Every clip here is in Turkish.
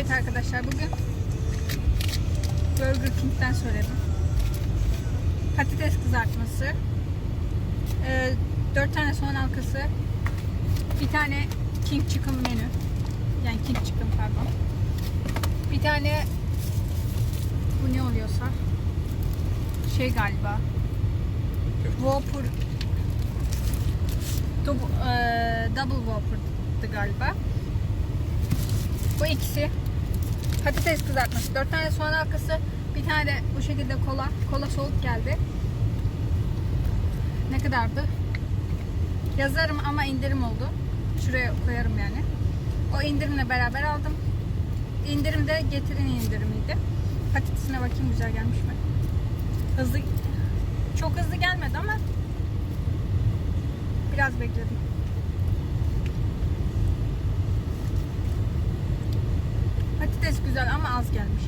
Evet arkadaşlar bugün Burger King'den söyledim. Patates kızartması, e, 4 tane soğan halkası, bir tane King Chicken menü. Yani King Chicken pardon. Bir tane bu ne oluyorsa şey galiba Whopper double, e, double Whopper'dı galiba. Bu ikisi patates kızartması, 4 tane soğan halkası, bir tane bu şekilde kola. Kola soğuk geldi. Ne kadardı? Yazarım ama indirim oldu. Şuraya koyarım yani. O indirimle beraber aldım. İndirim de getirin indirimiydi. Patatesine bakayım güzel gelmiş mi? Hızlı çok hızlı gelmedi ama biraz bekledim. Patates güzel ama az gelmiş.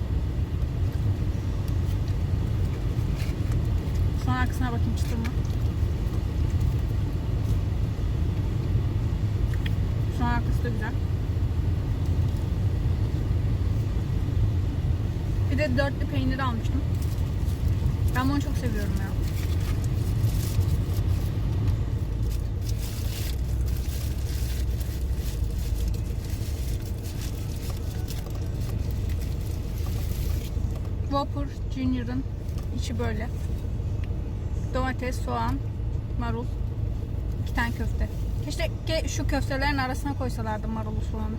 Son arkasına bakayım çıtır mı? Son arkası da güzel. Bir de dörtlü peynir almıştım. Ben bunu çok seviyorum ya. Whopper Junior'ın içi böyle. Domates, soğan, marul, iki tane köfte. Keşke ke- şu köftelerin arasına koysalardı marulu soğanı.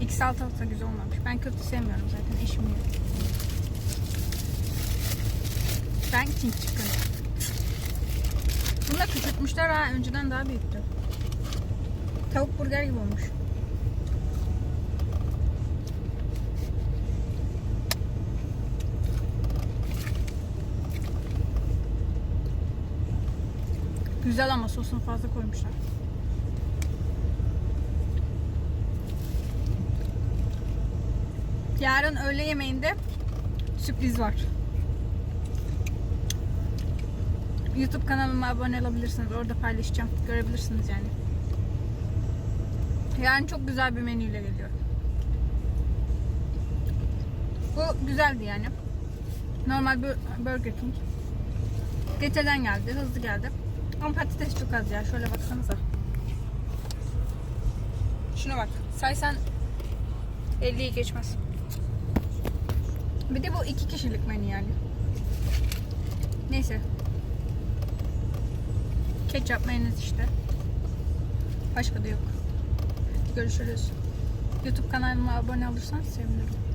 İkisi alt alta güzel olmamış. Ben köfte sevmiyorum zaten. Eşim yiyor. Ben King Chicken. Bunu da küçültmüşler ha. Önceden daha büyüktü. Tavuk burger gibi olmuş. Güzel ama sosunu fazla koymuşlar. Yarın öğle yemeğinde sürpriz var. YouTube kanalıma abone olabilirsiniz. Orada paylaşacağım. Görebilirsiniz yani. Yarın çok güzel bir menüyle geliyorum. Bu güzeldi yani. Normal bir Burger King. Geçeden geldi. Hızlı geldi. Ama patates çok az ya. Şöyle baksanıza. Şuna bak. Saysan 50'yi geçmez. Bir de bu iki kişilik menü yani. Neyse. Ketçap mayonez işte. Başka da yok. Görüşürüz. YouTube kanalıma abone olursanız sevinirim.